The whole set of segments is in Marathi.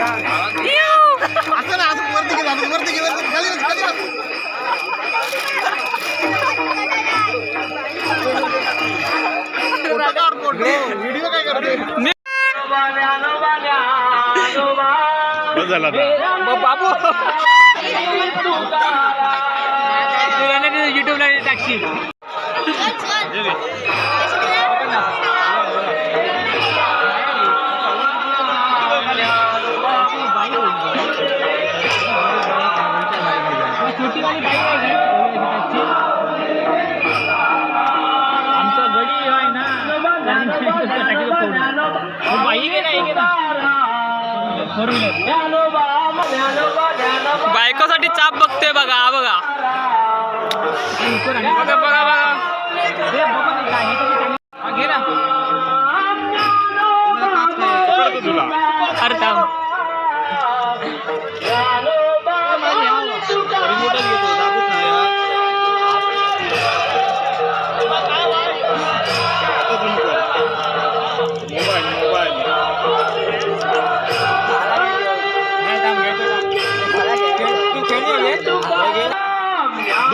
असं ना असं वरती गेलं असं वरती गेलं वरती- खाली बस, खाली बस. फोटो काढ, फोटो. व्हिडिओ काय करते बस झाला आता. ब- बाबू साप बगते आमचा गडी आहे ना। बाई गे नाही गे बायकोसाठी चाप बघतोय बघा बघा बघा बघा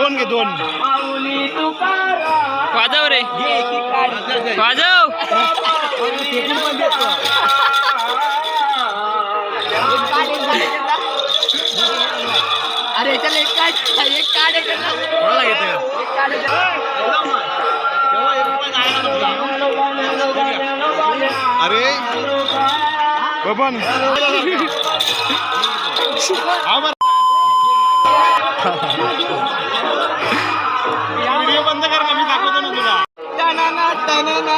दोन घे दोन. वाजव रे. वाजव. अरे चल एक काढ एक काढ एक अरे. बबन. हा बरं. व्हिडिओ बंद कर ना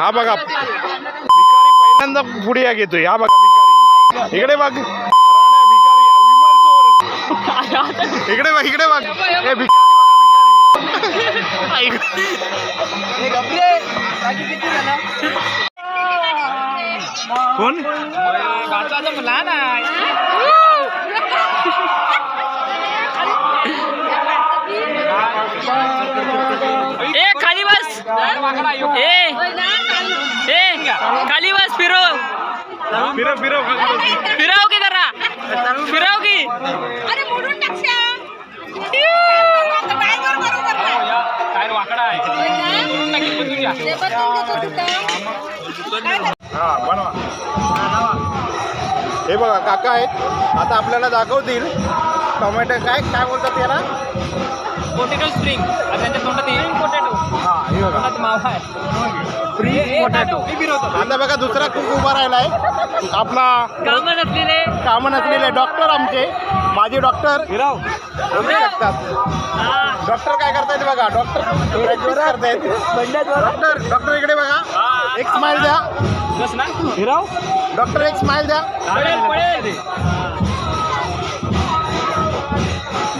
हा बघा. भिकारी पहिल्यांदा पुढे या घेतोय. हा बघा भिकारी. इकडे बघ. भिकारी विमल चोर. इकडे बघ इकडे बघ. ए भिकारी बघा भिकारी. कोण? लहान आहे ए खाली बस ए ए खाली बस फिरव. फिरव फिरव फिरव की जरा. फिरव की. हा बनवा. हे बघा काका आहेत. आता आपल्याला दाखवतील टोमॅटो काय काय बोलतात त्याला? पोटॅटो स्प्रिंग त्यांच्या तोंडात येईल पोटॅटो आता बघा दुसरा खूप उभा राहिलाय. आपला कामं नसलेले. कामं नसलेले डॉक्टर आमचे. माझे डॉक्टर डॉक्टर काय करतायत बघा डॉक्टर करतायत. डॉक्टर डॉक्टर इकडे बघा. एक स्माइल द्या. फिरव डॉक्टर एक स्माइल द्या.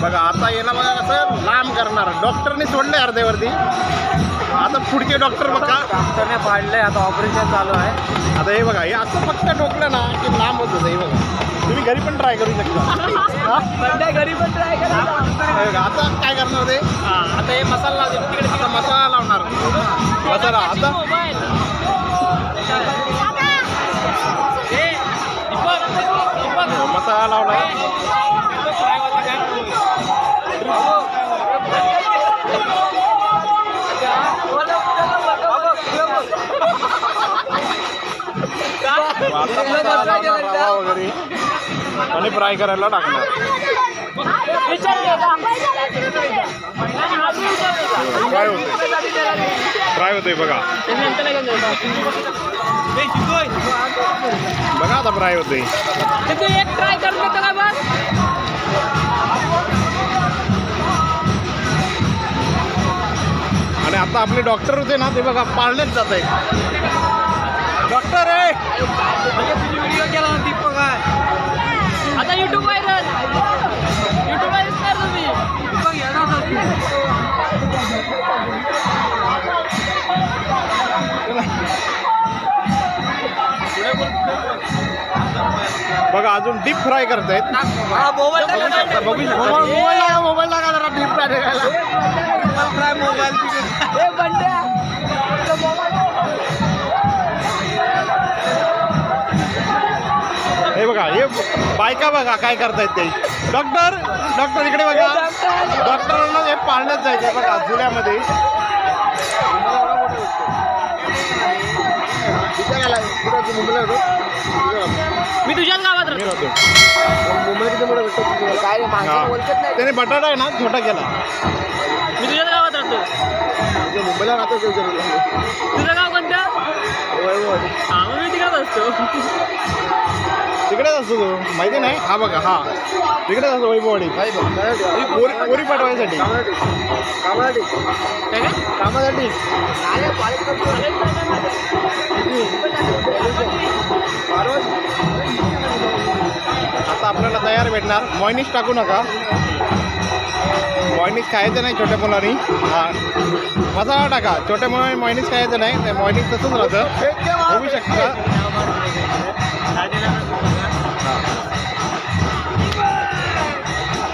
बघा आता याला बघा कसं लांब करणार. डॉक्टरने सोडले अर्ध्यावरती आता पुढचे डॉक्टर बघा. डॉक्टरने पाडलंय आता ऑपरेशन चालू आहे. आता हे बघा हे असं फक्त टोकलं ना की लांब होत होतं हे बघा. तुम्ही घरी पण ट्राय करू शकता? घरी पण ट्राय करा बघा, आता काय करणार ते? आता हे मसाला आता मसाला लावणार. मसाला आता मसाला लावलाय आता मसाला लावणार, रवा वगैरे आणि फ्राय करायला टाकणार फ्राय होते फ्राय होते बघा बघा आता फ्राय होते एक ट्राय आणि आता आपले डॉक्टर होते ना ते बघा पाळण्यात जात आहे डॉक्टर आहे. आता युट्यूब व्हायरल युट्यूब व्हायरल कर तुम्ही. बघा अजून डीप फ्राय करतायत. मोबाईल लागा मोबाईल लागा जरा डीप फ्राय करायला. हे बायका बघा काय करतायत ते. डॉक्टर डॉक्टर इकडे बघा. डॉक्टरांना हे पाळण्यात जायचे बघा जुन्यामध्ये. मी तुझ्याच गावात राहतो. त्याने बटाटा आहे ना छोटा केला. मी तुझ्याच गावात राहतो. मुंबईला राहतो तुझं गाव कोणतं? मी तिकडेच असतो. तिकडेच असतो तो. माहिती नाही? हा बघा हा. तिकडेच असतो वैभववाडी. पोरी पोरी पाठवायसाठी. काय काय कामासाठी आता आपल्याला तयार भेटणार. मॉयनीस टाकू नका. मॉयनीस खायचं नाही छोट्या मुलांनी. हा. मसाला टाका. छोट्या मुलांनी मॉयनीस खायचं नाही. ते मॉयनीस तसंच राहतं. बघू शकता.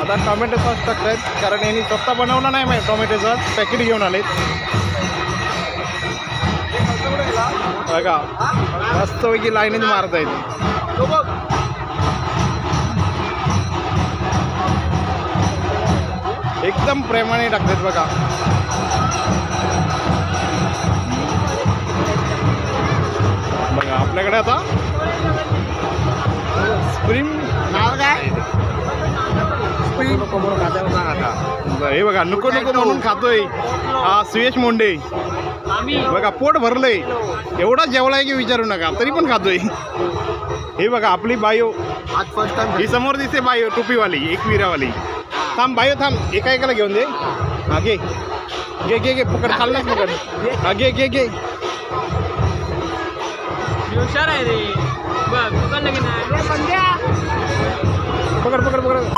आता टोमॅटो सॉस टाकतायत कारण यांनी स्वतः बनवला नाही माहिती टोमॅटो सॉस पॅकेट घेऊन आलेत. बघा मस्तपैकी लाईनीत मारतायत एकदम प्रेमाने टाकतात बघा. बघा आपल्याकडे आता स्प्रिंग हे बघा नको नको म्हणून खातोय. हा सुयश मोंडे. आम्ही. बघा पोट भरलंय. एवढा जेवलाय की विचारू नका तरी पण खातोय. हे बघा आपली बायो. आज फर्स्ट टाइम ही समोर दिसते बायो टोपीवाली एक विरावाली. थांब बायो थांब. एका एकाला घेऊन दे. हा घे. घे घे घे पकड खाल्लाच पकड हा घे घे घे. हुशार आहे रे. बघ पकडलं की नाही पकड पकड पकड